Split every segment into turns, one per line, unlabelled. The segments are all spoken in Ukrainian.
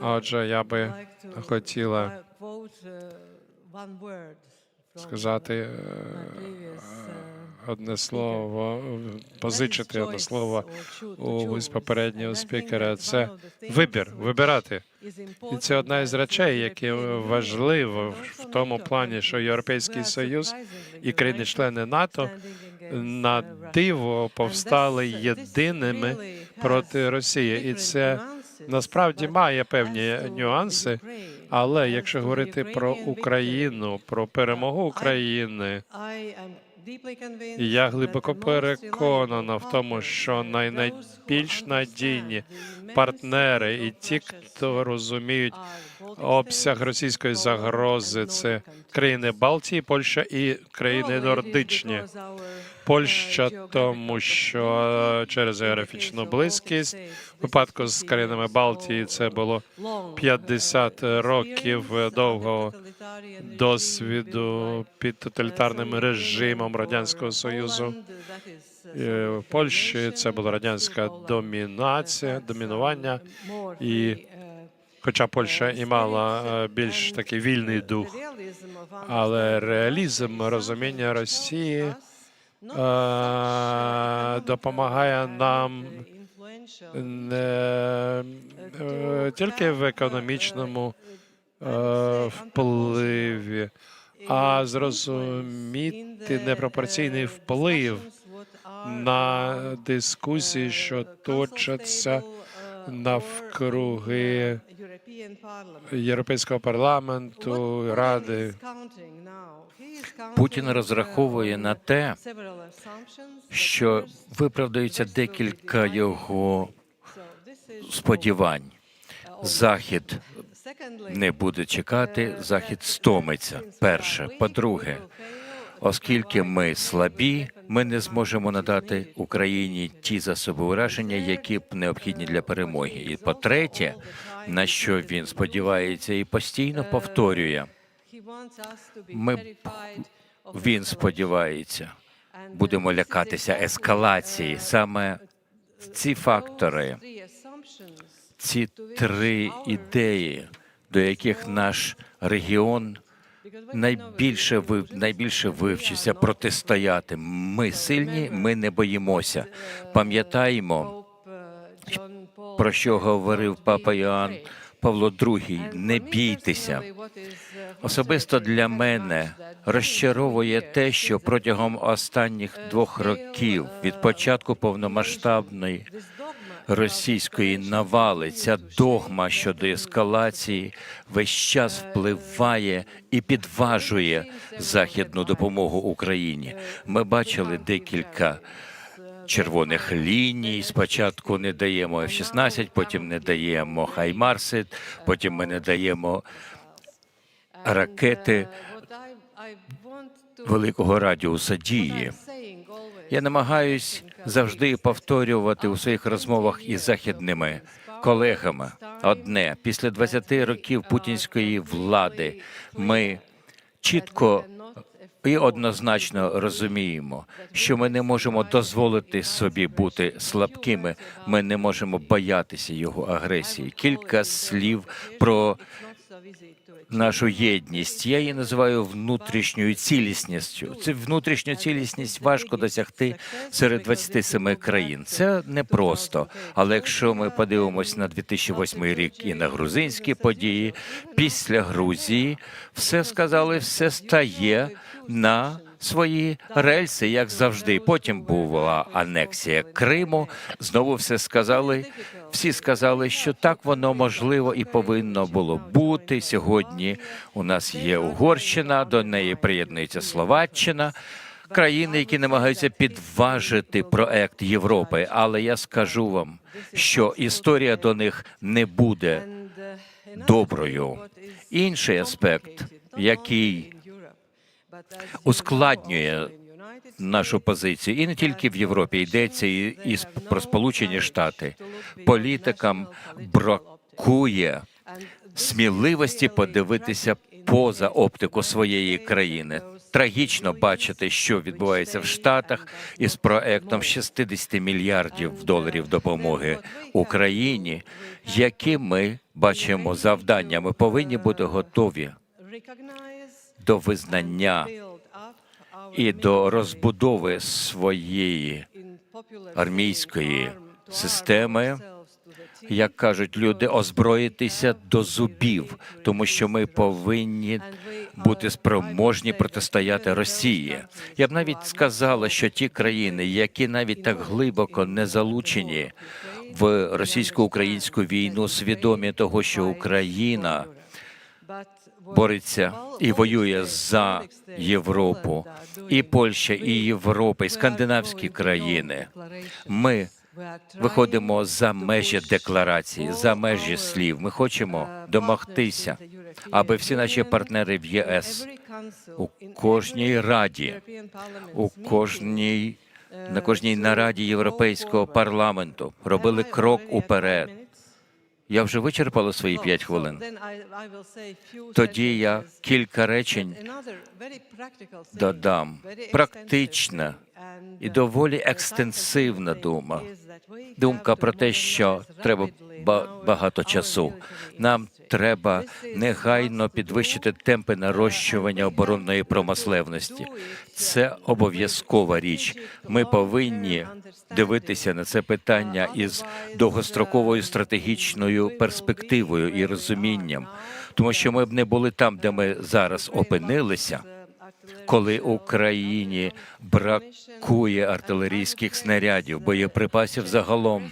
Отже, я би хотіла сказати е, одне слово, позичити одне слово у попереднього спікера. Це вибір, вибирати. І це одна із речей, які важливо в тому плані, що Європейський Союз і країни-члени НАТО на диво повстали єдиними проти Росії, і це насправді має певні нюанси. Але якщо говорити про Україну, про перемогу України, я глибоко переконана в тому, що найбільш надійні партнери і ті, хто розуміють обсяг російської загрози, це країни Балтії, Польща і країни нордичні. Польща, тому що через географічну близькість. В випадку з країнами Балтії це було 50 років довгого досвіду під тоталітарним режимом радянського союзу. В Польщі це була радянська домінація, домінування, і хоча Польща і мала е, більш такий вільний дух, але реалізм розуміння Росії е, допомагає нам не е, тільки в економічному впливі, а зрозуміти непропорційний вплив на дискусії, що точаться навкруги Європейського парламенту, Ради.
Путін розраховує на те, що виправдаються декілька його сподівань. Захід не буде чекати, захід стомиться. Перше, по-друге, оскільки ми слабі, ми не зможемо надати Україні ті засоби ураження, які б необхідні для перемоги. І по-третє, на що він сподівається і постійно повторює, ми він сподівається, будемо лякатися ескалації. Саме ці фактори, ці три ідеї, до яких наш регіон найбільше найбільше вивчився протистояти. Ми сильні, ми не боїмося. Пам'ятаємо, про що говорив папа Іоанн Павло II, не бійтеся. Особисто для мене розчаровує те, що протягом останніх двох років від початку повномасштабної російської навали ця догма щодо ескалації весь час впливає і підважує західну допомогу Україні. Ми бачили декілька червоних ліній. Спочатку не даємо F-16, потім не даємо Хаймарси, потім ми не даємо ракети великого радіуса дії. Я намагаюсь завжди повторювати у своїх розмовах із західними колегами одне після 20 років путінської влади. Ми чітко і однозначно розуміємо, що ми не можемо дозволити собі бути слабкими. Ми не можемо боятися його агресії. Кілька слів про нашу єдність. Я її називаю внутрішньою цілісністю. Це внутрішню цілісність важко досягти серед 27 країн. Це непросто. Але якщо ми подивимось на 2008 рік і на грузинські події, після Грузії все сказали, все стає на свої рельси, як завжди. Потім була анексія Криму. Знову все сказали. Всі сказали, що так воно можливо і повинно було бути. Сьогодні у нас є Угорщина, до неї приєднується Словаччина. Країни, які намагаються підважити проект Європи, але я скажу вам, що історія до них не буде доброю. Інший аспект, який ускладнює нашу позицію, і не тільки в Європі йдеться і, і про Сполучені Штати. Політикам бракує сміливості подивитися поза оптику своєї країни. трагічно бачити, що відбувається в Штатах із проектом 60 мільярдів доларів допомоги Україні, які ми бачимо завдання. Ми повинні бути готові до визнання і до розбудови своєї армійської системи, як кажуть люди, озброїтися до зубів, тому що ми повинні бути спроможні протистояти Росії. Я б навіть сказала, що ті країни, які навіть так глибоко не залучені в російсько-українську війну, свідомі того, що Україна бореться і воює за Європу, і Польща, і Європа, і скандинавські країни. Ми виходимо за межі декларації, за межі слів. Ми хочемо домогтися, аби всі наші партнери в ЄС у кожній раді, у кожній на кожній нараді Європейського парламенту робили крок уперед. Я вже вичерпала свої п'ять хвилин. Тоді я кілька речень додам. Практична і доволі екстенсивна дума. Думка про те, що треба багато часу. Нам треба негайно підвищити темпи нарощування оборонної промисловності. Це обов'язкова річ. Ми повинні дивитися на це питання із довгостроковою стратегічною перспективою і розумінням, тому що ми б не були там, де ми зараз опинилися, коли Україні бракує артилерійських снарядів, боєприпасів загалом.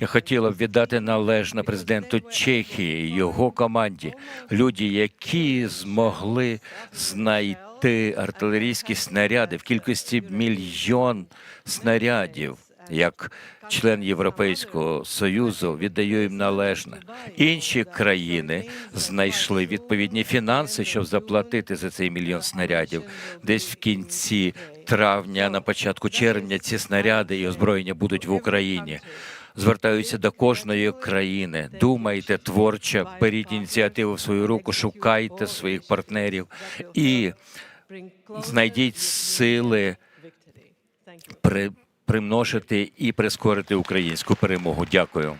Я хотіла б віддати належне президенту Чехії, його команді, люди, які змогли знайти артилерійські снаряди в кількості мільйон снарядів. Як член Європейського союзу віддаю їм належне. Інші країни знайшли відповідні фінанси, щоб заплатити за цей мільйон снарядів. Десь в кінці травня, на початку червня, ці снаряди і озброєння будуть в Україні. Звертаюся до кожної країни. Думайте творчо, беріть ініціативу в свою руку, шукайте своїх партнерів і знайдіть сили при, примножити і прискорити українську перемогу. Дякую.